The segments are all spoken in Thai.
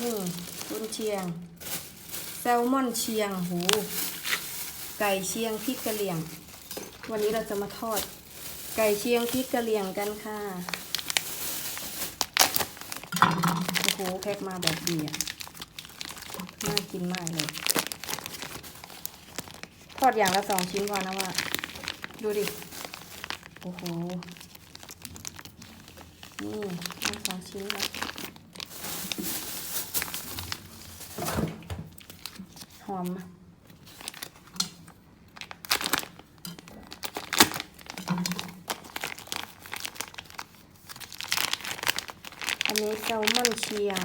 นี่กุนเชียง แซลมอนเชียงหู ไก่เชียงพริกกะเหรี่ยง วันนี้เราจะมาทอด ไก่เชียงพริกกะเหรี่ยงกันค่ะโอ้โหแพ็คมาแบบดีอะน่ากินมากเลย ทอดอย่างละสองชิ้นพอนะว่า ดูดิ โอ้โห นี่ทั้งสองชิ้นแล้ว หอมอะอันนี้แซลมอนเชียง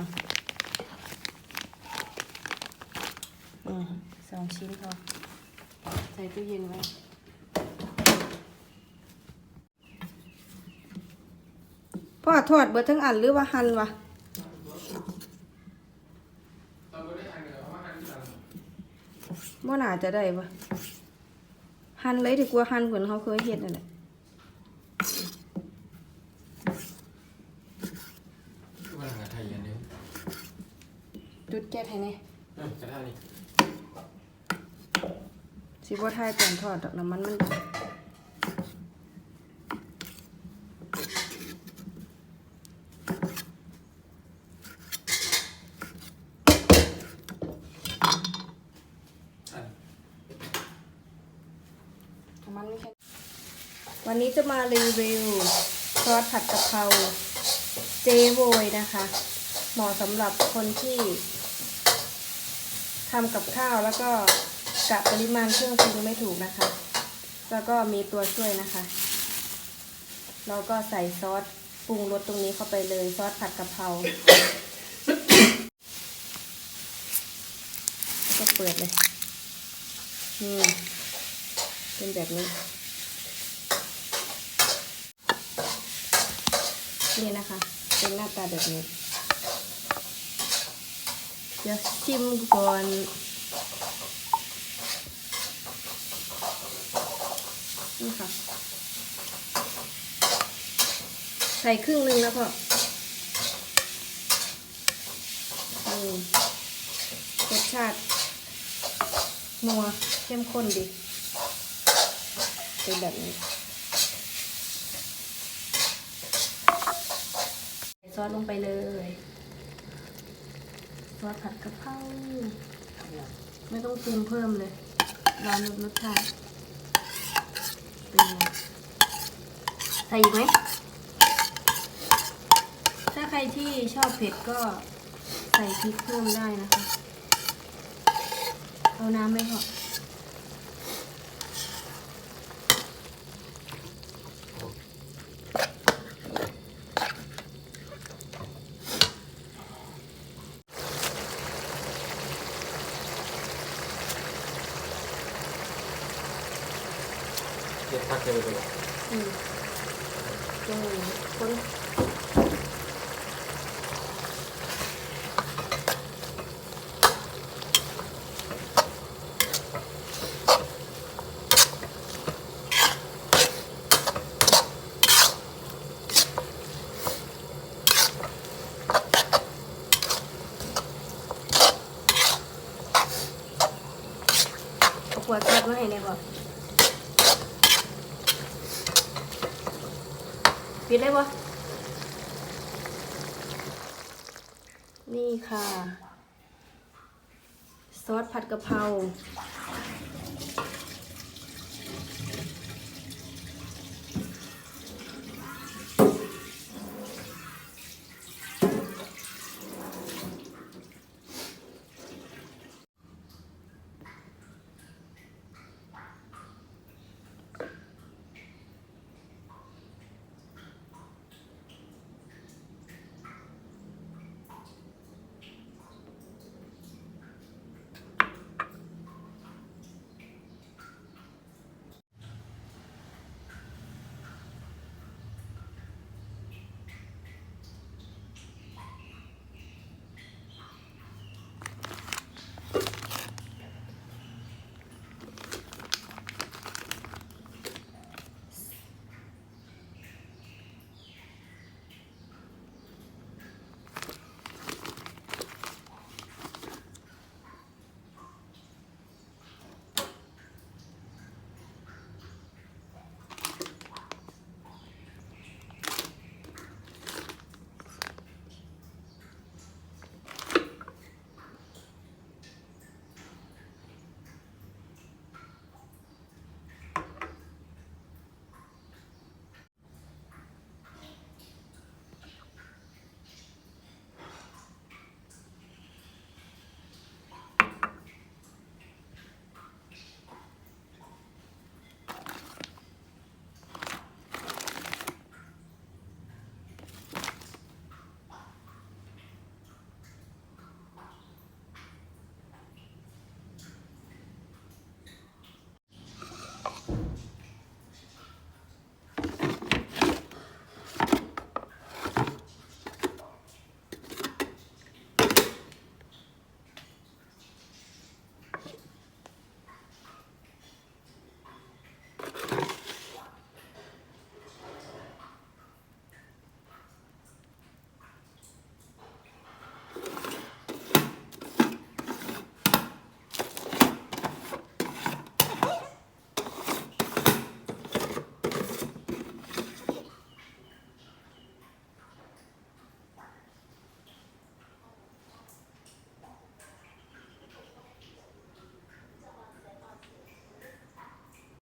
อืมสองชิ้นพอใส่ตู้เย็นไว้พ่อทอดเบิดทั้งอันหรือว่าหั่นวะ บ่น่าจะได้ปะหั่นเลยดีกว่าหั่นเหมือนเขาเคยเห็นนั่นแหละว่าหลังกระไทยอันนี้จุดแก๊สให้แน่เออกระทะนี่สิบ่ทายตอนทอดดอกน้ำมันมันอัน น้ำมันไม่แค่ วันนี้จะมารีวิวซอสผัดกะเพราเจโวยนะคะ เหมาะสำหรับคนที่ทำกับข้าวแล้วก็กะปริมาณเครื่องปรุงไม่ถูกนะคะ แล้วก็มีตัวช่วยนะคะ เราก็ใส่ซอสปรุงรสตรงนี้เข้าไปเลยซอสผัดกะเพราก็เปิดเลยนี่เป็นแบบนี้ นี่นะคะ เป็นหน้าตาแบบนี้เดี๋ยวชิมก่อนนี่ค่ะ ใส่ครึ่งหนึ่งแล้วพ่อรสชาตินัวเข้มข้นดี เป็นแบบนี้ ใส่ซ อสลงไปเลยซอสผัดกะเพราไม่ต้องปรุงเพิ่มเลยรอรสรสชาติเป็นไงใส่อีกไหมถ้าใครที่ชอบเผ็ดก็ใส่พริกเพิ่มได้นะคะ เอาน้ำไหมพ่อ เก็บพักเก็บไปเลยอืมอืมคนเอาขวดซอสมาให้เนี่ยก่อ ปิดได้ปะนี่ค่ะ ซอสผัดกะเพรา